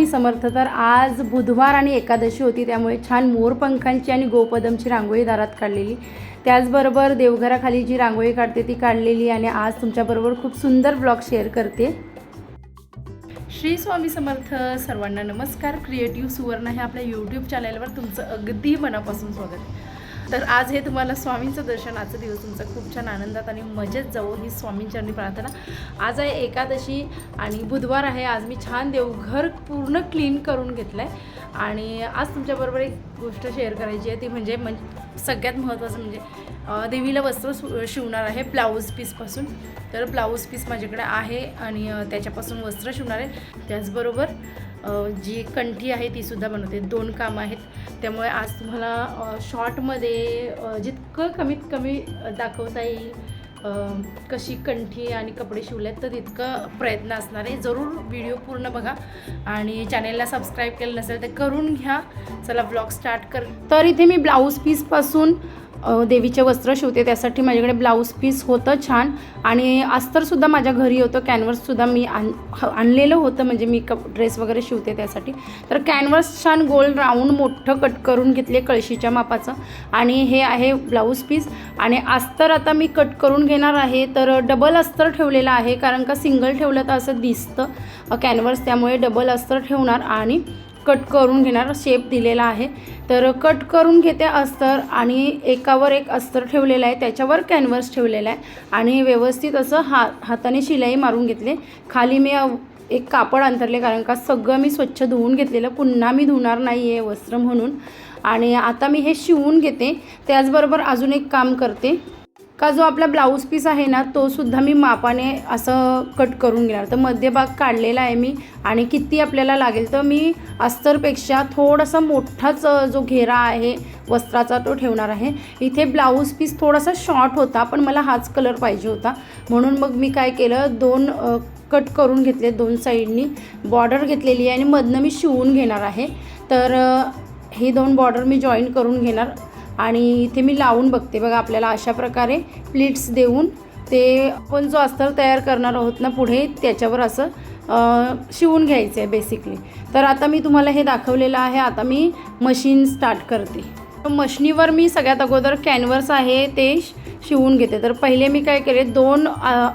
स्वामी समर्थ तर आज बुधवार आणि एकादशी होती त्यामुळे छान मोरपंखांची आणि गोपदमची रांगोळी दारात काढलेली. त्याचबरोबर देवघराखाली जी रांगोळी काढते ती काढलेली आणि आज तुमच्याबरोबर खूप सुंदर ब्लॉग शेअर करते. श्री स्वामी समर्थ सर्वांना नमस्कार. क्रिएटिव्ह सुवर्ण हे आपल्या यूट्यूब चॅनलवर तुमचं अगदी मनापासून स्वागत आहे. तर आज हे तुम्हाला स्वामींचं दर्शन आजचा दिवस तुमचा खूप छान आनंदात आणि मजेत जाऊ ही स्वामींचरणी प्रार्थना. आज आहे एकादशी आणि बुधवार आहे. आज मी छान देवघर पूर्ण क्लीन करून घेतलं आहे आणि आज तुमच्याबरोबर एक गोष्ट शेअर करायची आहे. ती म्हणजे म्हणजे सगळ्यात महत्त्वाचं म्हणजे देवीला वस्त्र शिवणार आहे ब्लाऊज पीसपासून तर ब्लाऊज पीस माझ्याकडे आहे आणि त्याच्यापासून वस्त्र शिवणार आहे. त्याचबरोबर जी कंठी आहे तीसुद्धा बनवते. दोन कामं आहेत. त्यामुळे आज तुम्हाला शॉर्टमध्ये जितकं कमीत कमी दाखवता येईल कशी कंठी आणि कपडे शिवलेत तर तितकं प्रयत्न असणार आहे. जरूर व्हिडिओ पूर्ण बघा. आणि चॅनेलला सबस्क्राईब केलं नसेल तर करून घ्या. चला ब्लॉग स्टार्ट कर. तर इथे मी ब्लाऊज पीसपासून देवीचे वस्त्र शिवते त्यासाठी माझ्याकडे ब्लाऊज पीस होतं छान. आणि अस्तरसुद्धा माझ्या घरी होतं कॅनव्हससुद्धा मी आण ह- आणलेलं होतं म्हणजे मी कप ड्रेस वगैरे शिवते त्यासाठी. तर कॅनव्हस छान गोल राऊंड मोठं कट करून घेतले कळशीच्या मापाचं. आणि हे आहे ब्लाऊज पीस आणि अस्तर आता मी कट करून घेणार आहे तर डबल अस्तर ठेवलेलं आहे कारण का सिंगल ठेवलं तर असं दिसतं कॅनव्हस त्यामुळे डबल अस्तर ठेवणार. आणि कट करून घेणार शेप दिलेला आहे. तर कट करून घेते अस्तर आणि एकावर एक अस्तर ठेवलेलं आहे. त्याच्यावर कॅनव्हस ठेवलेला आहे. आणि व्यवस्थित असं हा हाताने शिलाई मारून घेतले. खाली मी एक कापड अंतरले कारण का सगळं मी स्वच्छ धुवून घेतलेलं. पुन्हा मी धुणार नाही आहे वस्त्र म्हणून. आणि आता मी हे शिवून घेते. त्याचबरोबर अजून एक काम करते. का जो आपला ब्लाऊज पीस आहे ना तो सुद्धा मी मापाने असं कट करून घेणार. तर मध्यभाग काढलेला आहे मी आणि किती आपल्याला लागेल तर मी अस्तरपेक्षा थोडासा मोठाच जो घेरा आहे वस्त्राचा तो ठेवणार आहे. इथे ब्लाऊज पीस थोडासा शॉर्ट होता पण मला हाच कलर पाहिजे होता. म्हणून मग मी काय केलं दोन कट करून घेतले दोन साईडनी. बॉर्डर घेतलेली आहे आणि मधनं मी शिवून घेणार आहे. तर हे दोन बॉर्डर मी जॉईन करून घेणार. आणि इथे मी लावून बघते. बघा आपल्याला अशा प्रकारे प्लीट्स देऊन ते आपण जो अस्तर तयार करणार आहोत ना पुढे त्याच्यावर असं शिवून घ्यायचं आहे बेसिकली तर आता मी तुम्हाला हे दाखवलेलं आहे. आता मी मशीन स्टार्ट करते. मशनीवर मी सगळ्यात अगोदर कॅनव्हस आहे ते श- शिवून घेते. तर पहिले मी काय केले दोन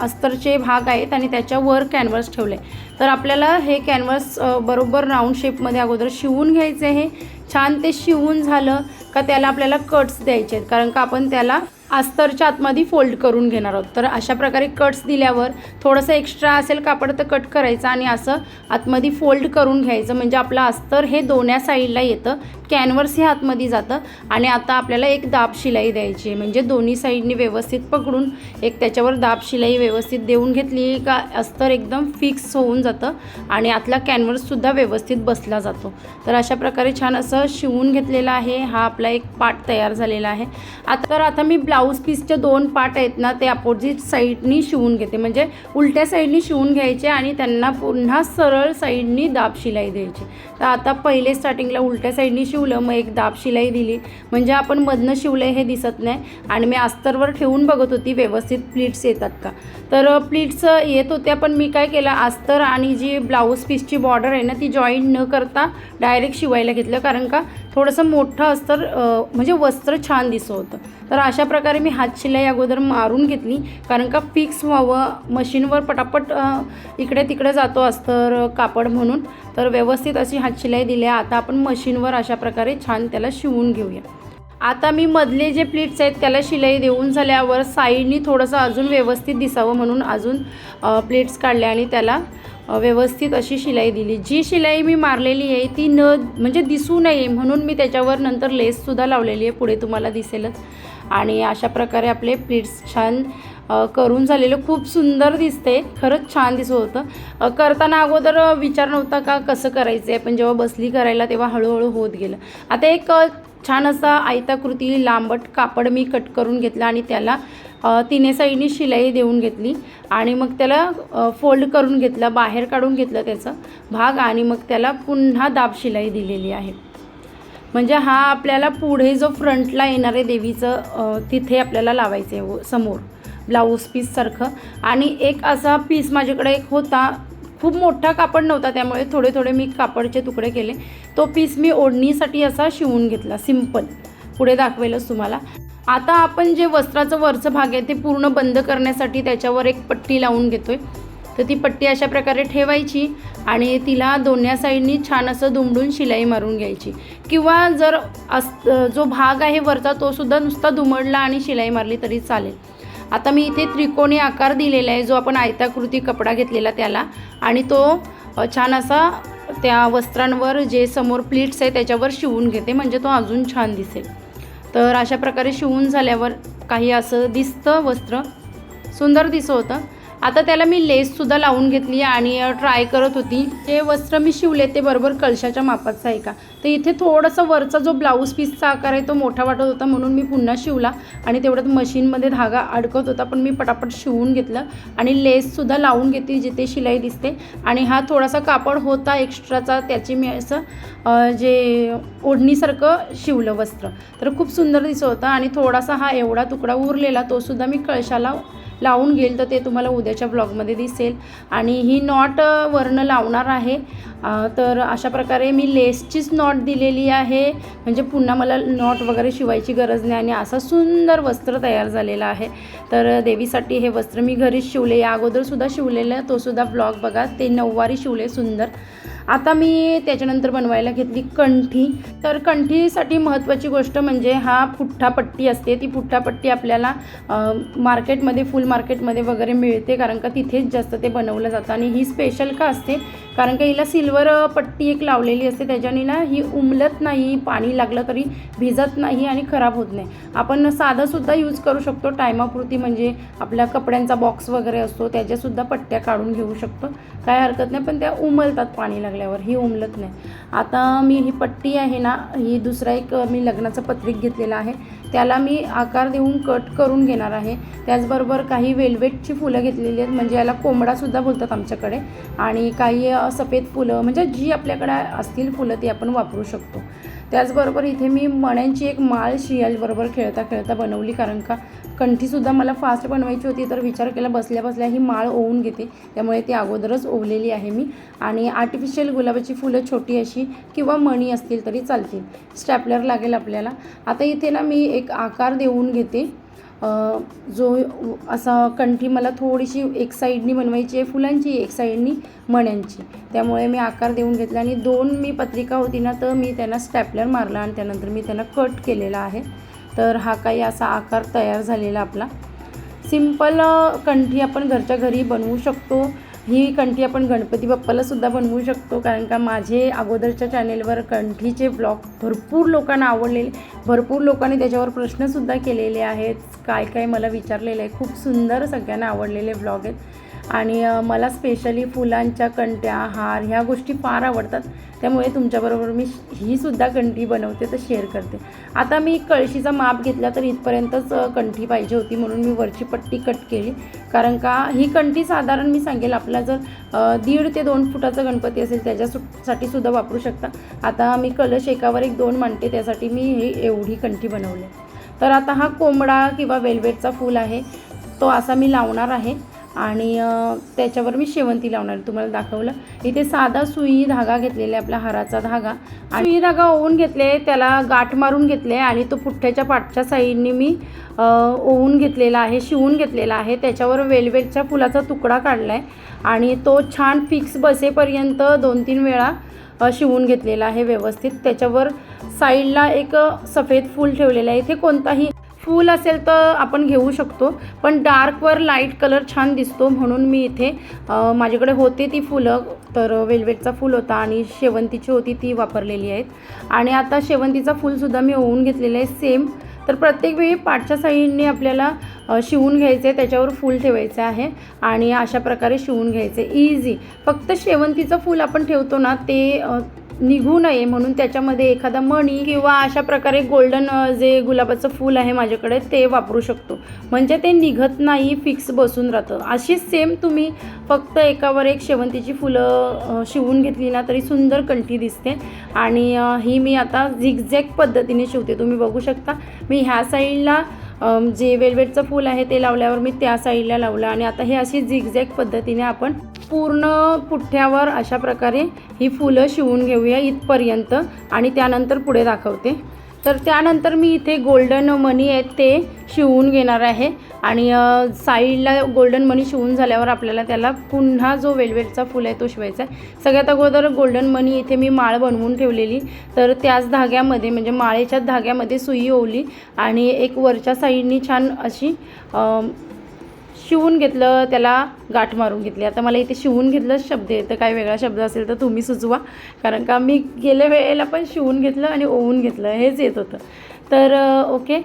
अस्तरचे भाग आहेत आणि त्याच्यावर कॅनव्हस ठेवले. तर आपल्याला हे कॅनव्हस बरोबर राऊंड शेपमध्ये अगोदर शिवून घ्यायचे आहे. छान ते शिवून झालं का त्याला आपल्याला कट्स द्यायचे आहेत. कारण का आपण त्याला अस्तरच्या आतमध्ये फोल्ड करून घेणार आहोत. तर अशा प्रकारे कट्स दिल्यावर थोडंसं एक्स्ट्रा असेल कापड तर कट करायचं आणि असं आतमध्ये फोल्ड करून घ्यायचं. म्हणजे आपलं अस्तर हे दोन्या साईडला येतं. कॅनव्हस हे आतमध्ये जातं. आणि आता आपल्याला एक दाब शिलाई द्यायची आहे. म्हणजे दोन्ही साईडनी व्यवस्थित पकडून एक त्याच्यावर दाब शिलाई व्यवस्थित देऊन घेतली का अस्तर एकदम फिक्स होऊन जातं. आणि आतला कॅनवर्ससुद्धा व्यवस्थित बसला जातो. तर अशा प्रकारे छान असं शिवून घेतलेलं आहे. हा आपला एक पार्ट तयार झालेला आहे. आता तर आता मी ब्लाऊज पीसचे दोन पार्ट आहेत ना ते अपोजिट साईडनी शिवून घेते. म्हणजे उलट्या साईडनी शिवून घ्यायचे आणि त्यांना पुन्हा सरळ साईडनी दाब शिलाई द्यायची. तर आता पहिले स्टार्टिंगला उलट्या साईडनी शिवलं मग एक दाब शिलाई दिली. म्हणजे आपण मधनं शिवलं हे दिसत नाही. आणि मी अस्तरवर ठेवून बघत होती व्यवस्थित प्लीट्स येतात का? तर प्लीट्स येत होत्या पण मी काय केलं अस्तर आणि जी ब्लाऊज पीसची बॉर्डर आहे ना ती जॉईंट न करता डायरेक्ट शिवायला घेतलं. कारण का थोडंसं मोठं अस्तर म्हणजे वस्त्र छान दिसत होतं. तर अशा प्रकारे मी हात शिलाई अगोदर मारून घेतली. कारण का फिक्स व्हावं मशीनवर पटापट इकडे तिकडे जातो अस्तर कापड म्हणून. तर व्यवस्थित अशी हात शिलाई दिली. आहे आता आपण मशीनवर अशा प्रकारे छान त्याला शिवून घेऊया. आता मी मधले जे प्लेट्स आहेत त्याला शिलाई देऊन झाल्यावर साईडनी थोडंसं अजून व्यवस्थित दिसावं म्हणून अजून प्लेट्स काढल्या आणि त्याला व्यवस्थित अशी शिलाई दिली. जी शिलाई मी मारलेली आहे ती न म्हणजे दिसू नये म्हणून मी त्याच्यावर नंतर लेससुद्धा लावलेली आहे. पुढे तुम्हाला दिसेलच. आणि अशा प्रकारे आपले प्लीट्स छान करून झालेलं. खूप सुंदर दिसते. खरंच छान दिसत होतं. करताना अगोदर विचार नव्हता का कसं करायचं आहे पण जेव्हा बसली करायला तेव्हा हळूहळू होत गेलं. आता एक छान असा आयताकृती लांबट कापड मी कट करून घेतला आणि त्याला तिने साईडनी शिलाई देऊन घेतली आणि मग त्याला फोल्ड करून घेतलं बाहेर काढून घेतलं त्याचं भाग आणि मग त्याला पुन्हा दाब शिलाई दिलेली आहे. म्हणजे हा आपल्याला पुढे जो फ्रंटला येणार आहे देवीचं तिथे आपल्याला लावायचं आहे समोर. ब्लाऊज पीससारखं आणि एक असा पीस माझ्याकडे एक होता. खूप मोठा कापड नव्हता त्यामुळे थोडे थोडे मी कापडचे तुकडे केले. तो पीस मी ओढणीसाठी असा शिवून घेतला सिंपल पुढे दाखवेलच तुम्हाला. आता आपण जे वस्त्राचं वरचं भाग आहे ते पूर्ण बंद करण्यासाठी त्याच्यावर एक पट्टी लावून घेतो आहे तर ती पट्टी अशा प्रकारे ठेवायची आणि तिला दोन्ही साईडनी छान असं दुमडून शिलाई मारून घ्यायची. किंवा जर अस जो भाग आहे वरचा तो सुद्धा नुसता दुमडला आणि शिलाई मारली तरी चालेल. आता मी इथे त्रिकोणी आकार दिलेला आहे जो आपण आयताकृती कपडा घेतलेला त्याला. आणि तो छान असा त्या वस्त्रांवर जे समोर प्लीट्स आहे त्याच्यावर शिवून घेते म्हणजे तो अजून छान दिसेल. तर अशा प्रकारे शिवून झाल्यावर काही असं दिसतं वस्त्र. सुंदर दिसं होतं. आता त्याला मी लेससुद्धा लावून घेतली आणि ट्राय करत होती. जे वस्त्र मी शिवले ते बरोबर कळशाच्या मापाचं आहे का? तर इथे थोडासा वरचा जो ब्लाऊज पीसचा आकार आहे तो मोठा वाटत होता म्हणून मी पुन्हा शिवला. आणि तेवढ्यात मशीनमध्ये धागा अडकत होता पण मी पटापट शिवून घेतलं. आणि लेससुद्धा लावून घेतली जिथे शिलाई दिसते. आणि हा थोडासा कापड होता एक्स्ट्राचा त्याची मी असं जे ओढणीसारखं शिवलं वस्त्र. तर खूप सुंदर दिसत होतं आणि थोडासा हा एवढा तुकडा उरलेला तोसुद्धा मी कळशाला लावून घेईल तर ते तुम्हाला उद्याच्या ब्लॉगमध्ये दिसेल. आणि ही नॉट वर्ण वरनं लावणार आहे. तर अशा प्रकारे मी लेसचीच नॉट दिलेली आहे. म्हणजे पुन्हा मला नॉट वगैरे शिवायची गरज नाही आणि असा सुंदर वस्त्र तयार झालेला आहे. तर देवीसाठी हे वस्त्र मी घरीच शिवले. या अगोदरसुद्धा शिवलेलं तोसुद्धा ब्लॉग बघा. ते नऊवारी शिवले सुंदर. आता मी त्याच्यानंतर बनवायला घेतली कंठी. तर कंठीसाठी महत्त्वाची गोष्ट म्हणजे हा पुठ्ठापट्टी असते. ती पुठ्ठापट्टी आपल्याला मार्केटमध्ये फुल मार्केटमध्ये वगैरे मिळते. कारण का तिथेच जास्त ते बनवलं जातं. आणि ही स्पेशल का असते? कारण का हिला सिल्वर पट्टी एक लावलेली असते. त्याच्याने ना ही उमलत नाही पाणी लागलं तरी भिजत नाही आणि खराब होत नाही. आपण साधंसुद्धा यूज करू शकतो. टायमापुरती म्हणजे आपल्या कपड्यांचा बॉक्स वगैरे असतो त्याच्यासुद्धा पट्ट्या काढून घेऊ शकतो. काय हरकत नाही पण त्या उमलतात पाणी लागल्यावर. ही उमलत नाही. आता मी ही पट्टी आहे ना ही दुसरा एक मी लग्नाचं पत्रिक घेतलेलं आहे. त्याला मी आकार देऊन कट करून घेणार आहे. त्याचबरोबर काही वेल्वेटची फुलं घेतलेली आहेत. म्हणजे याला कोंबडासुद्धा बोलतात आमच्याकडे. आणि काही सफेद फुलं म्हणजे जी आपल्याकडे असतील फुलं ती आपण वापरू शकतो. त्याचबरोबर इथे मी मण्यांची एक माळ शियालबरोबर खेळता खेळता बनवली कारण का कंठीसुद्धा मला फास्ट बनवायची होती तर विचार केला बसल्या बसल्या ही माळ ओवून घेते. त्यामुळे ती अगोदरच ओवलेली आहे मी. आणि आर्टिफिशियल गुलाबाची फुलं छोटी अशी किंवा मणी असतील तरी चालतील. स्टॅपलर लागेल आपल्याला. आता इथे ना मी एक आकार देऊन घेते. जो असा कंठी मला थोडीशी एक साईडनी बनवायची आहे फुलांची एक साईडनी मण्यांची. त्यामुळे मी आकार देऊन घेतला आणि दोन मी पत्रिका होती ना तर मी त्यांना स्टॅपलर मारला आणि त्यानंतर मी त्यांना कट केलेला आहे. तर हा काही असा आकार तयार झालेला आपला. सिंपल कंठी आपण घरच्या घरी बनवू शकतो. ही कंठी आपण गणपती बाप्पाला सुद्धा बनवू शकतो कारण का माझे अगोदरच्या चॅनेलवर कंठीचे ब्लॉग भरपूर लोकांना आवडलेले भरपूर लोकांनी त्याच्यावर प्रश्नसुद्धा केलेले आहेत. काय काय मला विचारलेलं आहे. खूप सुंदर सगळ्यांना आवडलेले ब्लॉग आहेत. आणि मला स्पेशली फुलांच्या कंट्या हार ह्या गोष्टी फार आवडतात. त्यामुळे तुमच्याबरोबर मी ही सुद्धा कंठी बनवते तर शेअर करते. आता मी कळशीचा माप घेतला तर इथपर्यंतच कंठी पाहिजे होती म्हणून मी वरची पट्टी कट केली. कारण का ही कंठी साधारण मी सांगेल आपला जर दीड ते दोन फुटाचा गणपती असेल त्याच्यासाठी सुद्धा वापरू शकता. आता मी कलश एकावर एक दोन मांडते त्यासाठी मी ही एवढी कंठी बनवली. तर आता हा कोंबडा किंवा वेल्वेटचा फूल आहे तो असा मी लावणार आहे. आणि त्याच्यावर मी शेवंती लावणार आहे. तुम्हाला दाखवलं. इथे साधा सुई धागा घेतलेला आहे आपला हाराचा धागा. आणि सुई धागा ओवून घेतले त्याला गाठ मारून घेतले आणि तो पुठ्ठ्याच्या पाठच्या साईडने मी ओवून घेतलेला आहे शिवून घेतलेला आहे. त्याच्यावर वेलवेटच्या फुलाचा तुकडा काढला आहे आणि तो छान फिक्स बसेपर्यंत दोन तीन वेळा शिवून घेतलेला आहे व्यवस्थित. त्याच्यावर साईडला एक सफेद फूल ठेवलेलं आहे. इथे कोणताही फूल असेल तर आपण घेऊ शकतो पण डार्कवर लाइट कलर छान दिसतो म्हणून मी इथे माझ्याकडे होते ती फुलं तर वेल्वेटचा फूल होता आणि शेवंतीची होती ती वापरलेली आहेत. आणि आता शेवंतीचा फूलसुद्धा मी ओवून घेतलेलं आहे सेम तर प्रत्येक वेळी पाठच्या साईडने आपल्याला शिवून घ्यायचे त्याच्यावर फूल ठेवायचं आहे आणि अशा प्रकारे शिवून घ्यायचे. इझी फक्त शेवंतीचं फूल आपण ठेवतो ना ते निघू नये म्हणून त्याच्यामध्ये एखादा मणी किंवा अशा प्रकारे गोल्डन जे गुलाबाचं फूल आहे माझ्याकडे ते वापरू शकतो. म्हणजे ते निघत नाही फिक्स बसून राहतं. अशीच सेम तुम्ही फक्त एकावर एक शेवंतीची फुलं शिवून घेतली ना तरी सुंदर कंठी दिसते. आणि ही मी आता झिगझॅग पद्धतीने शिवते. तुम्ही बघू शकता. मी ह्या साईडला जे वेलवेटचं फूल आहे ते लावल्यावर मी त्या साईडला लावलं आणि आता हे अशी झिगझॅग पद्धतीने आपण पूर्ण पुठ्ठ्यावर अशा प्रकारे ही फुलं शिवून घेऊया इथपर्यंत आणि त्यानंतर पुढे दाखवते. तर त्यानंतर मी इथे गोल्डन मनी आहेत ते शिवून घेणार आहे. आणि साईडला गोल्डन मनी शिवून झाल्यावर आपल्याला त्याला पुन्हा जो वेलवेलचा फुल आहे तो शिवायचा आहे. सगळ्यात अगोदर गोल्डन मनी इथे मी माळ बनवून ठेवलेली. तर त्याच धाग्यामध्ये म्हणजे माळेच्याच धाग्यामध्ये सुई ओवली. आणि एक वरच्या साईडनी छान अशी शिवून घेतलं त्याला गाठ मारून घेतली. आता मला इथे शिवून घेतलंच शब्द येतं काही वेगळा शब्द असेल तर तुम्ही सुचवा. कारण का मी गेल्या वेळेला पण शिवून घेतलं आणि ओवून घेतलं हेच येत होतं. तर ओके.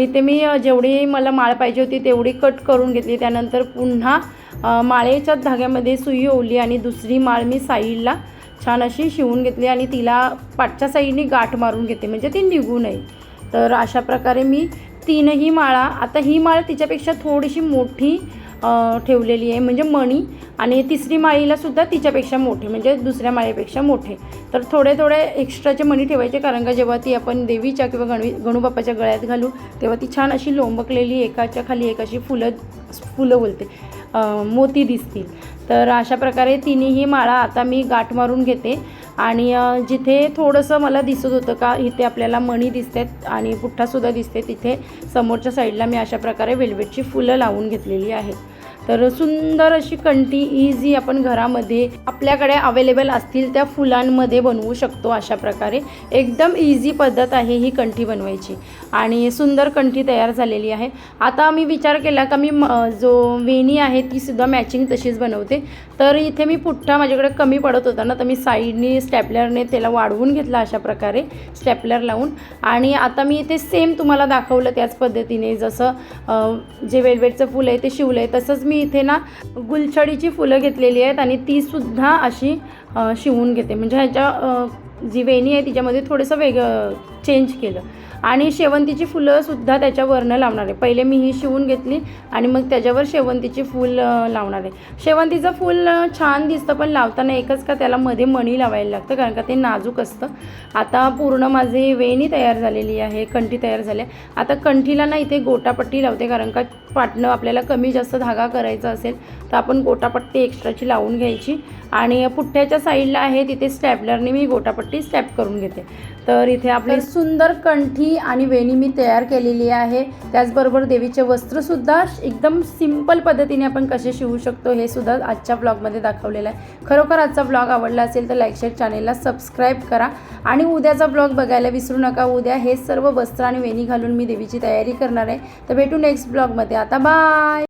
इथे मी जेवढी मला माळ पाहिजे होती तेवढी कट करून घेतली. त्यानंतर पुन्हा माळेच्या धाग्यामध्ये सुई ओवली आणि दुसरी माळ मी साईडला छान अशी शिवून घेतली आणि तिला पाठच्या साईडनी गाठ मारून घेते म्हणजे ती निघू नये. तर अशा प्रकारे मी तीनही माळा आता ही माळ तिच्यापेक्षा थोडीशी मोठी ठेवलेली आहे म्हणजे मणी. आणि तिसरी माळीला सुद्धा तिच्यापेक्षा मोठे म्हणजे दुसऱ्या माळेपेक्षा मोठे. तर थोडे थोडे एक्स्ट्राचे मणी ठेवायचे कारण का जेव्हा ती आपण देवीच्या किंवा गणवी गणूबाप्पाच्या गळ्यात घालू तेव्हा ती छान अशी लोंबकलेली एकाच्या खाली एक अशी फुलं फुलं बोलते मोती दिसतील. तर अशा प्रकारे तिन्ही माळा आता मी गाठ मारून घेते. आणि जिथे थोडंसं मला दिसत होतं का इथे आपल्याला मणी दिसतात आणि पुठ्ठासुद्धा दिसते तिथे समोरच्या साईडला मी अशा प्रकारे वेल्वेटची फुलं लावून घेतलेली आहेत. तर सुंदर अशी कंठी इझी आपण घरामध्ये आपल्याकडे अवेलेबल असतील त्या फुलांमध्ये बनवू शकतो अशा प्रकारे. एकदम इझी पद्धत आहे ही कंठी बनवायची. आणि सुंदर कंठी तयार झालेली आहे. आता मी विचार केला का मी म- जो वेणी आहे ती सुद्धा मॅचिंग तशीच बनवते. तर इथे मी पुठ्ठा माझ्याकडे कमी पडत होता ना तर मी साईडनी स्टॅपलरने त्याला वाढवून घेतला अशा प्रकारे स्टॅपलर लावून. आणि आता मी इथे सेम तुम्हाला दाखवलं त्याच पद्धतीने जसं जे वेलवेटचं फुल आहे ते शिवलं आहे तसंच मी मी इथे ना गुलछडीची फुलं घेतलेली आहेत आणि तीसुद्धा अशी शिवून घेते. म्हणजे ह्याच्या जी वेणी आहे तिच्यामध्ये थोडंसं वेगळं चेंज केलं. आणि शेवंतीची फुलंसुद्धा त्याच्यावरनं लावणार आहे. पहिले मी ही शिवून घेतली आणि मग त्याच्यावर शेवंतीची फूल लावणार आहे. शेवंतीचं फूल छान दिसतं पण लावताना एकच का त्याला मध्ये मणी लावायला लागतं कारण का ते नाजूक असतं. आता पूर्ण माझी वेणी तयार झालेली आहे कंठी तयार झाली आहे. आता कंठीला ना इथे गोटापट्टी लावते कारण का पाटणं आपल्याला कमी जास्त धागा करायचा असेल तर आपण गोटापट्टी एक्स्ट्राची लावून घ्यायची. आणि पुठ्ठ्याच्या साईडला आहे तिथे स्टॅपलरने मी गोटापट्टी स्टॅप करून घेते. तर इथे आपली सुंदर कंठी आणि वेणी मी तयार केलेली आहे. त्याचबरोबर देवीचे वस्त्रसुद्धा एकदम सिंपल पद्धतीने आपण कसे शिवू शकतो हे सुद्धा आजच्या ब्लॉगमध्ये दाखवलेलं आहे. खरोखर आजचा ब्लॉग आवडला असेल तर लाईक शेअर चॅनेलला सबस्क्राईब करा. आणि उद्याचा ब्लॉग बघायला विसरू नका. उद्या हे सर्व वस्त्र आणि वेणी घालून मी देवीची तयारी करणार आहे. तर भेटू नेक्स्ट ब्लॉगमध्ये आता बाय